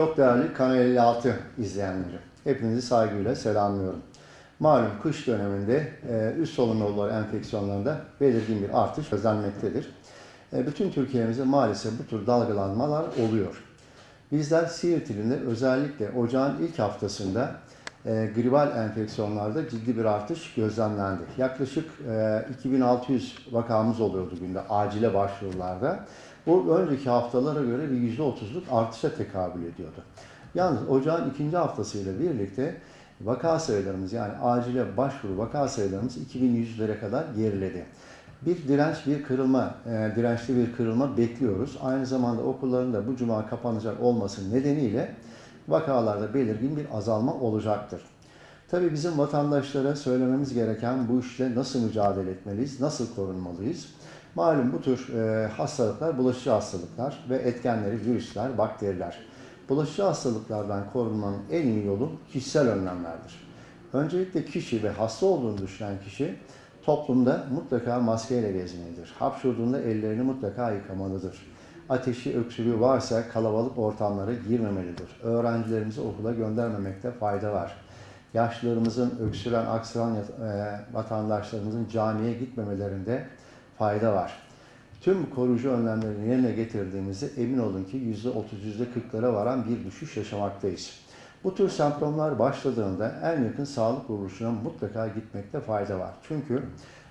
Çok değerli Kanal 56 izleyenleri. Hepinizi saygıyla selamlıyorum. Malum kış döneminde e, üst solunum yolları enfeksiyonlarında belirgin bir artış gözlenmektedir. E, bütün Türkiye'mizde maalesef bu tür dalgalanmalar oluyor. Bizler Siirt ilinde özellikle ocağın ilk haftasında e, gribal enfeksiyonlarda ciddi bir artış gözlemlendi. Yaklaşık e, 2600 vakamız oluyordu günde acile başvurularda. Bu önceki haftalara göre bir %30'luk artışa tekabül ediyordu. Yalnız ocağın ikinci haftasıyla birlikte vaka sayılarımız yani acile başvuru vaka sayılarımız 2100'lere kadar geriledi. Bir direnç, bir kırılma, e, dirençli bir kırılma bekliyoruz. Aynı zamanda okulların da bu cuma kapanacak olması nedeniyle vakalarda belirgin bir azalma olacaktır. Tabii bizim vatandaşlara söylememiz gereken bu işle nasıl mücadele etmeliyiz, nasıl korunmalıyız? Malum bu tür e, hastalıklar bulaşıcı hastalıklar ve etkenleri virüsler, bakteriler. Bulaşıcı hastalıklardan korunmanın en iyi yolu kişisel önlemlerdir. Öncelikle kişi ve hasta olduğunu düşünen kişi toplumda mutlaka maskeyle gezmelidir. Hapşurduğunda ellerini mutlaka yıkamalıdır. Ateşi, öksürüğü varsa kalabalık ortamlara girmemelidir. Öğrencilerimizi okula göndermemekte fayda var. Yaşlılarımızın, öksüren, aksıran e, vatandaşlarımızın camiye gitmemelerinde fayda var. Tüm koruyucu önlemlerini yerine getirdiğimizde emin olun ki %30, %40'lara varan bir düşüş yaşamaktayız. Bu tür semptomlar başladığında en yakın sağlık kuruluşuna mutlaka gitmekte fayda var. Çünkü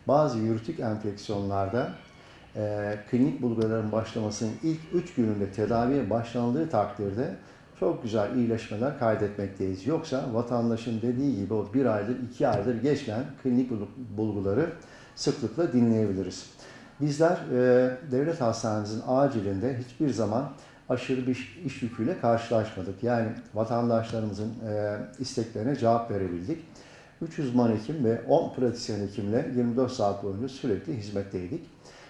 bazı yürütük enfeksiyonlarda e, klinik bulguların başlamasının ilk 3 gününde tedaviye başlandığı takdirde çok güzel iyileşmeler kaydetmekteyiz. Yoksa vatandaşın dediği gibi o bir aydır, iki aydır geçmeyen klinik bulguları sıklıkla dinleyebiliriz. Bizler e, devlet hastanemizin acilinde hiçbir zaman aşırı bir iş yüküyle karşılaşmadık. Yani vatandaşlarımızın e, isteklerine cevap verebildik. 3 uzman hekim ve 10 pratisyen hekimle 24 saat boyunca sürekli hizmetteydik.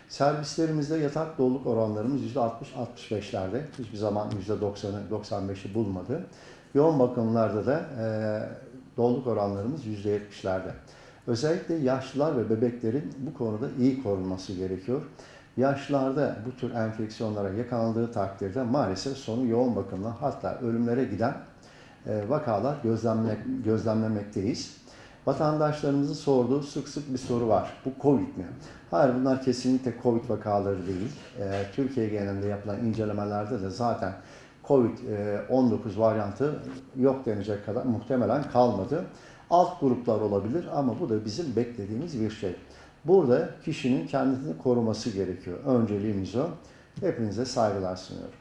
Servislerimizde yatak doluluk oranlarımız %60-65'lerde. Hiçbir zaman %90'ı, 95'i bulmadı. Yoğun bakımlarda da e, doluluk oranlarımız %70'lerde. Özellikle yaşlılar ve bebeklerin bu konuda iyi korunması gerekiyor. Yaşlılarda bu tür enfeksiyonlara yakalandığı takdirde maalesef sonu yoğun bakımla hatta ölümlere giden e, vakalar gözlemle, gözlemlemekteyiz. Vatandaşlarımızın sorduğu sık sık bir soru var. Bu Covid mi? Hayır bunlar kesinlikle Covid vakaları değil. E, Türkiye genelinde yapılan incelemelerde de zaten Covid-19 varyantı yok denecek kadar muhtemelen kalmadı. Alt gruplar olabilir ama bu da bizim beklediğimiz bir şey. Burada kişinin kendisini koruması gerekiyor. Önceliğimiz o. Hepinize saygılar sunuyorum.